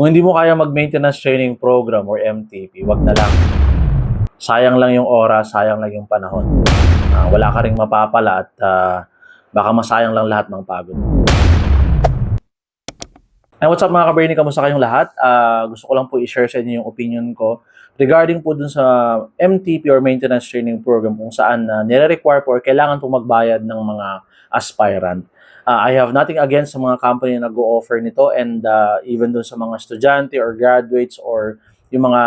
Kung hindi mo kaya mag-maintenance training program or MTP, wag na lang. Sayang lang yung oras, sayang lang yung panahon. Ah, wala ka ring mapapala at ah, baka masayang lang lahat ng pagod. And what's up mga ka-Bernie, kamusta kayong lahat? Ah, gusto ko lang po i-share sa inyo yung opinion ko regarding po dun sa MTP or Maintenance Training Program kung saan na nire-require po or kailangan po magbayad ng mga aspirant. Ah, I have nothing against sa mga company na nag-o-offer nito and ah, even dun sa mga estudyante or graduates or yung mga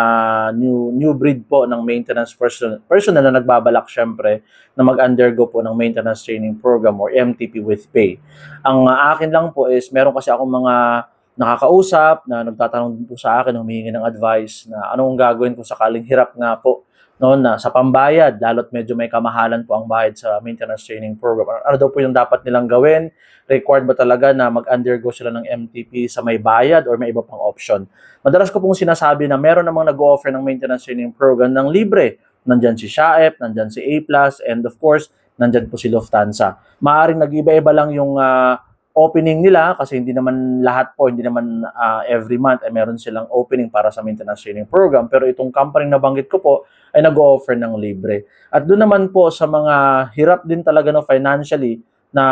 new new breed po ng maintenance person personnel na nagbabalak syempre na mag-undergo po ng maintenance training program or MTP with pay. Ang ah, akin lang po is meron kasi akong mga nakakausap na nagtatanong po sa akin, humihingi ng advice na anong gagawin kung sakaling hirap nga po no, na sa pambayad, lalo't medyo may kamahalan po ang bayad sa maintenance training program. Ano, ano daw po yung dapat nilang gawin? Required ba talaga na mag-undergo sila ng MTP sa may bayad or may iba pang option? Madalas ko pong sinasabi na meron namang nag-offer ng maintenance training program ng libre. Nandyan si Shaep, nandyan si A+, and of course, nandyan po si Lufthansa. Maaring nag-iba-iba lang yung ah, opening nila kasi hindi naman lahat po, hindi naman ah, every month ay meron silang opening para sa maintenance training program. Pero itong company na banggit ko po ay nag-offer ng libre. At doon naman po sa mga hirap din talaga no financially na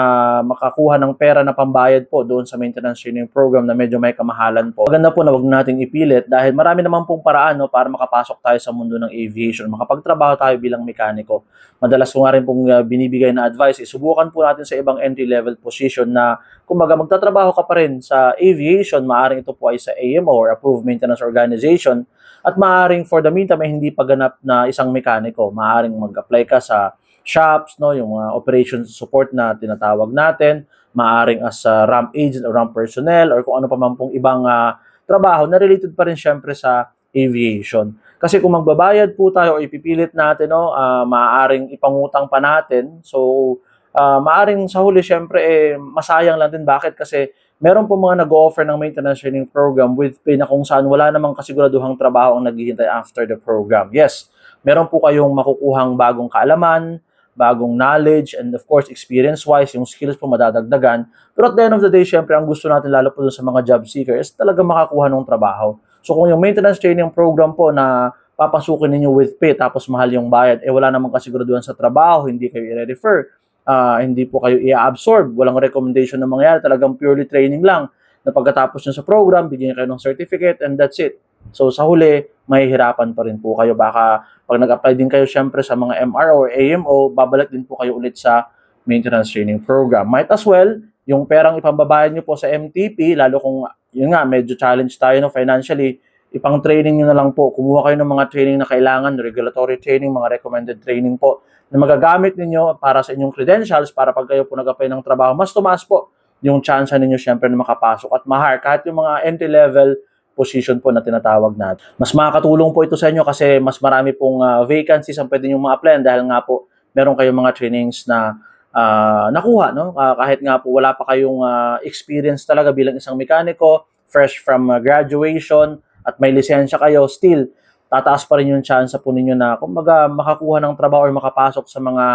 makakuha ng pera na pambayad po doon sa maintenance training program na medyo may kamahalan po. Maganda po na wag nating ipilit dahil marami naman pong paraan no, para makapasok tayo sa mundo ng aviation, makapagtrabaho tayo bilang mekaniko. Madalas ko nga rin pong uh, binibigay na advice, isubukan po natin sa ibang entry-level position na kumbaga magtatrabaho ka pa rin sa aviation, maaring ito po ay sa AMO or Approved Maintenance Organization at maaring for the meantime ay hindi paganap na isang mekaniko. Maaring mag-apply ka sa shops, no, yung mga operations support na tinatawag natin, maaring as a ramp agent or ramp personnel or kung ano pa man pong ibang ah, trabaho na related pa rin syempre sa aviation. Kasi kung magbabayad po tayo o ipipilit natin, no, ah, maaaring ipangutang pa natin. So, ah, maaring sa huli syempre eh, masayang lang din. Bakit? Kasi meron po mga nag-offer ng maintenance training program with pay na kung saan wala namang kasiguraduhang trabaho ang naghihintay after the program. Yes, meron po kayong makukuhang bagong kaalaman, bagong knowledge, and of course, experience-wise, yung skills po madadagdagan. Pero at the end of the day, syempre, ang gusto natin lalo po dun sa mga job seeker is talaga makakuha ng trabaho. So kung yung maintenance training program po na papasukin ninyo with pay tapos mahal yung bayad, eh wala namang kasiguraduhan sa trabaho, hindi kayo i-refer, ah, hindi po kayo i-absorb, walang recommendation na mangyari, talagang purely training lang na pagkatapos nyo sa program, bigyan kayo ng certificate and that's it. So sa huli, mahihirapan pa rin po kayo. Baka pag nag-apply din kayo syempre sa mga MR or AMO, babalik din po kayo ulit sa maintenance training program. Might as well, yung perang ipambabayad nyo po sa MTP, lalo kung, yun nga, medyo challenge tayo no, financially, ipang training nyo na lang po. Kumuha kayo ng mga training na kailangan, regulatory training, mga recommended training po, na magagamit ninyo para sa inyong credentials, para pag kayo po nag-apply ng trabaho, mas tumaas po yung chance ninyo syempre na makapasok at mahar. Kahit yung mga entry-level position po na tinatawag natin. Mas makakatulong po ito sa inyo kasi mas marami pong ah, vacancies ang pwede nyo ma-applyan dahil nga po meron kayong mga trainings na ah, nakuha. No? Ah, kahit nga po wala pa kayong ah, experience talaga bilang isang mekaniko, fresh from ah, graduation at may lisensya kayo, still tataas pa rin yung chance po ninyo na kumbaga makakuha ng trabaho or makapasok sa mga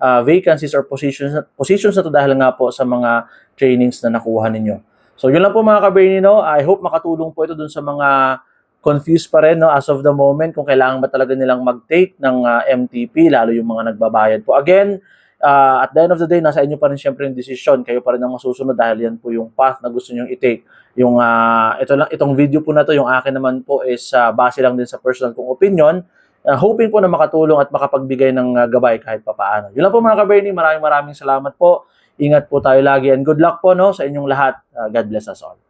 ah, vacancies or positions positions na to dahil nga po sa mga trainings na nakuha ninyo. So yun lang po mga ka-Bernie, no? I hope makatulong po ito dun sa mga confused pa rin no, as of the moment kung kailangan ba talaga nilang mag-take ng ah, MTP, lalo yung mga nagbabayad po. Again, ah, at the end of the day, nasa inyo pa rin syempre yung decision. Kayo pa rin ang masusunod dahil yan po yung path na gusto nyo i-take. Yung, ah, ito lang, itong video po na to, yung akin naman po is ah, base lang din sa personal kong opinion. Ah, hoping po na makatulong at makapagbigay ng ah, gabay kahit papaano. Yun lang po mga ka-Bernie, maraming maraming salamat po. Ingat po tayo lagi and good luck po no, sa inyong lahat. Ah, God bless us all.